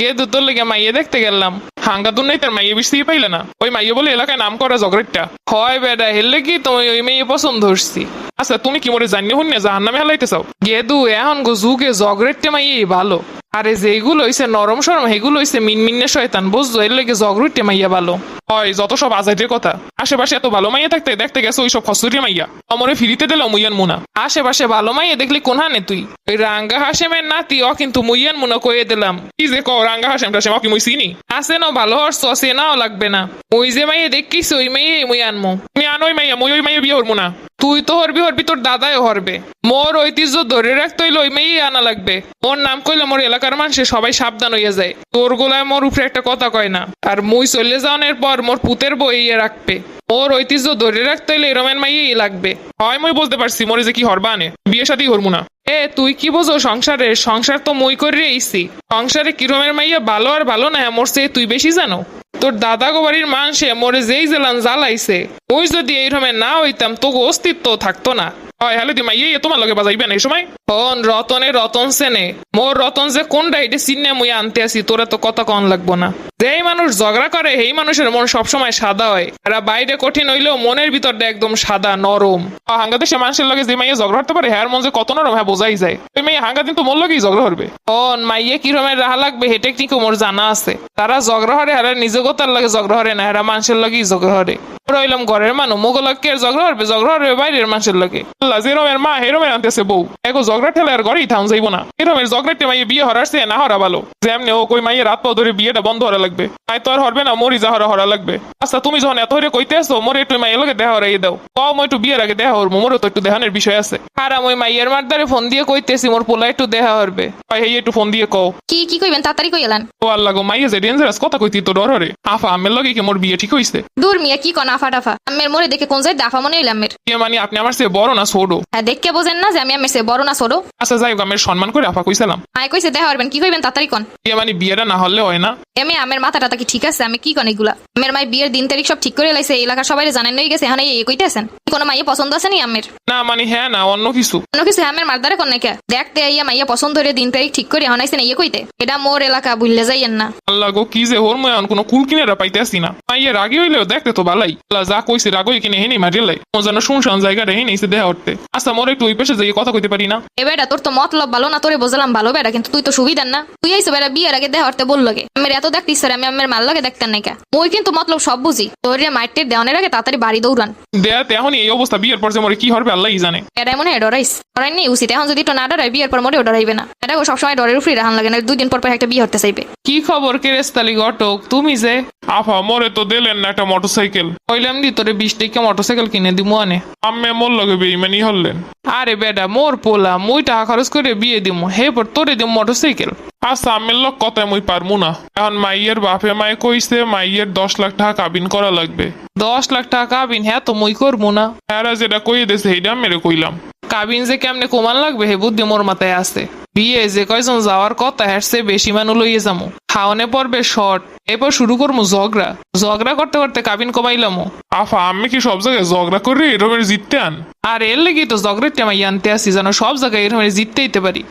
গে দু তোর লেগে মাইয়ে দেখতে গেলাম? হাঙ্গা দু নাই তার মাইয়ে বেশি পাইলে না। ওই মাইয়ে বলে এলাকায় নাম করা জগরেটটা। হয় বেডা হেললে কি তুমি ওই মেয়ে পছন্দ হচ্ছি আচ্ছা তুমি কি মরে জানিয়ে হন না জাহান নামে হেলাইতে চাও গেদু, এখন গো যুগে জগরেটটা মাইয়ে ভালো। আরে যেগুলো হইছে নরম সরম সেগুলো হইছে মিনমিনে শয়তান, বুঝছ? এর লেগে জগরুটে মাইয়া ভালো। হয়, যত সব আজাইটের কথা। আশেপাশে এত ভালো মাইয়া থাকতে দেখতে গেছে ওই সব খসুরি মাইয়া? অমরে ফিরিতে দিল মুইয়ান মুনা। আশেপাশে ভালো মাইয়া দেখলি কোন হানে তুই? ওই রাঙ্গা হাসেমের নাতি অ কিন্তু মুইয়ান মুনা কয়ে দিলাম। কি যে কও রাঙ্গা হাসেম টাসেম অকি মুই চিনি। আছে না ভালো হর্ষ আছে নাও, লাগবে না। ওই যে মাইয়া দেখিস ওই মেয়ে মুই আনমু তুমি আনো ওই মাইয়া, মুই ওই মাইয়া বিয়ে হরমু না। তুই তো হরবি হরবি, তোর দাদাও হরবে। মোর ঐতিহ্য ধরে রাখতে হইলে ওই মেয়েই আনা লাগবে। ওর নাম কইলে মোর এলাকার মানুষে সবাই সাবধান হইয়া যায়। তোর গোলায় মোর উপরে একটা কথা কয় না। আর মুই চলে যাওয়ানোর পর মোর পুতের বই রাখবে। ওর ঐতিহ্য ধরে রাখতে হইলে এরমেন মাইয়েই লাগবে। হয় মুই বলতে পারছি, মোরে যে কি হরবা আনে? বিয়ে সাথী হরমু না। এ, তুই কি বোঝো সংসারে? সংসার তো মই করে এইছি সংসারে কিরমের মাইয়া ভালো আর ভালো না মোর সে তুই বেশি জানো? তোর দাদা গো বাড়ির মানুষে মোরে যেই জেলান জ্বালাইছে, ওই যদি এই রকমের না হইতাম তো অস্তিত্ব থাকতো না। হয় হ্যালো দি মাইয়ে তোমার লগে বাজাইবে না এই সময়? হন রতনে রতন সেনে। মোর রতন যে কোনটা এটা চিনে মুই আনতে আসি তোরা তো কথা কন লাগবো না। যেই মানুষ ঝগড়া করে সেই মানুষের মন সবসময় সাদা হয়। আর বাইরে কঠিন হইলেও মনের ভিতরটা একদম সাদা নরম। হাঙ্গাতে সে মানুষের লগে যে মাইয়ে ঝগড়া করতে পারে হ্যার মন যে কত নরম হ্যাঁ বোঝাই যায়। ওই মেয়ে হাঙ্গা দিন তো মোর লগেই ঝগড়া করবে। হন মাইয়ে কি রকমের রাহা লাগবে হে টেকনিক মোর জানা আছে। তারা ঝগড়া হরে হারা নিজে গোতার লাগে ঝগড়া হরে না হারা মানুষের লগেই ঝগড়া হরে। ওরা হইলাম ঘরের মানুষ মোগলকে ঝগড়া হরবে ঝগড়া হরবে বাইরের মানুষের লগে। আল্লাহ যেরমের মা হেরমের আনতেছে বউ। এগো ঝগড়া ঠেলে আর ঘরেই থাম যাইবো না। এরমের ঝগড়াটে মাইয়ে বিয়ে হরারছে না হরা ভালো। যেমনি ও কই মাইয়ে রাত পাও ধরে বিয়েটা বন্ধ হরা লাগবে। আয় তো আর হরবে না মরি যা হরা হরা লাগবে। আচ্ছা তুমি যখন এত হরে কইতে আসো মোরে একটু মাইয়ের লগে দেহ হরাই দাও। কও মই একটু বিয়ের আগে দেহ হরবো মোরও তো একটু দেহানের বিষয় আছে। হারাম ওই মাইয়ের মারদারে ফোন দিয়ে কইতেছি মোর পোলা একটু দেহা হরবে হয় হেই একটু ফোন দিয়ে কও। কি কি কইবেন? তাড়াতাড়ি কই এলান ও আল্লাহ গো মাইয়ে যে ডেঞ্জারাস কথা কইতি তো ডর হরে। আফা আমের লগে কি মোর বিয়ে ঠিক হইছে? দূর মিয়া কি কন আফা টাফা আমের মোরে দেখে কোন যায় দাফা মনে হইলাম মের বিয়ে মানে আপনি আমার সে বড় না ছোট? হ্যাঁ দেখকে বোঝেন না যে আমি আমের সে বড় না ছোট। আচ্ছা যাই হোক আমের সম্মান করে আফা কইছিলাম। আয় কইছে দেখা হরবেন কি কইবেন তাড়াতাড়ি কন। বিয়ে মানে বিয়েটা না হলে হয় না? এমে আমের মাথা টাথা কি ঠিক আছে? আমি কি কন এগুলা? আমের মাই বিয়ের দিন তারিখ সব ঠিক করে লাইছে এই এলাকার সবাই জানেন নই গেছে এখানে এই কইতেছেন। কোনো মাইয়ে পছন্দ আছে নি আমের না মানে হ্যাঁ না অন্য কিছু। অন্য কিছু আমের মারদারে কন নাকি? দেখতে আইয়া মাইয়া পছন্দ হইরে দিন তারিখ ঠিক করে হনাইছেন ইয়ে কইতে। এটা মোর এলাকা বুঝলে যাইয়েন না। আল্লাহ গো কি যে হোর ময়ান কোনো কুল কিনেরা পাইতে আসি না। মাইয়ে রাগে হইলেও দেখতে তো ভালাই। যা কইছে রাগই কিনে হেনি মারিলাই ও যেন শুনশান জায়গাটা হেনি এসে দেহা উঠতে আচ্ছা মোর একটু ওই পেশে যাই কথা কইতে পারি না? এ বেটা, তোর তো মতলব ভালো না, তোরে বোঝালাম ভালো বেটা, কিন্তু তুই তো সুবিধার না। তুই বিয়ের আগে দেহ হরতে বল লাগে আমার এত দেখতে আমি আমার মাল লাগে দেখতেন নাকি ওই কিন্তু মতলব সব বুঝি। তোর রে মাইটের দেওয়ানের আগে তাড়াতাড়ি বাড়ি দৌড়ান। দেয়াতে এখনই এই অবস্থা বিয়ের পর যে মোরে কি হবে আল্লাহই জানে? এটাই মনে হয় ডরাইস ডরাই নেই উচিত। এখন যদি তো না ডরাই বিয়ের পর মোটেও ডরাইবে না। এটা ও সবসময় ডরের উপরে রাহান লাগে না দুই দিন পর পর একটা বিয়ে হতে চাইবে। কি খবর কেরেস্তালি ঘটক? তুমি যে? আফা মোরে তো দিলেন না একটা মোটরসাইকেল কইলাম দি তোরে বিশ টাকা মোটরসাইকেল কিনে দিমু আনে। আম্মে মোর লগে বেইমানি হলেন। আরে বেটা মোর পোলা মুই টাকা খরচ করে বিয়ে দিমু। হে পর তোরে দিম মোটরসাইকেল আচ্ছা আমের লোক কথায় মুই পারমু না। এখন মাইয়ের বাপে মায়ে কইছে মাইয়ের দশ লাখ টাকা কাবিন করা লাগবে। দশ লাখ টাকা কাবিন হ্যাঁ তো মুই করব না। হ্যাঁ যেটা কইয়ে দেছে সেইটা মেরে কইলাম। কাবিন যে কেমনে কমান লাগবে হে বুদ্ধি মোর মাথায় আছে। বিয়ে যে কয়জন যাওয়ার কথা হ্যাঁ বেশি মানুষ লইয়ে যামু। খাওয়ানে পড়বে শর্ট এরপর শুরু করব ঝগড়া। ঝগড়া করতে করতে কাবিন কমাইলামো। আফা আমি কি সব জায়গায় ঝগড়া করে? এরমের জিততে আন। আর এর লেগে তো ঝগড়ার টেমাই আনতে আসি যেন সব জায়গায় এরমের জিততে দিতে পারি।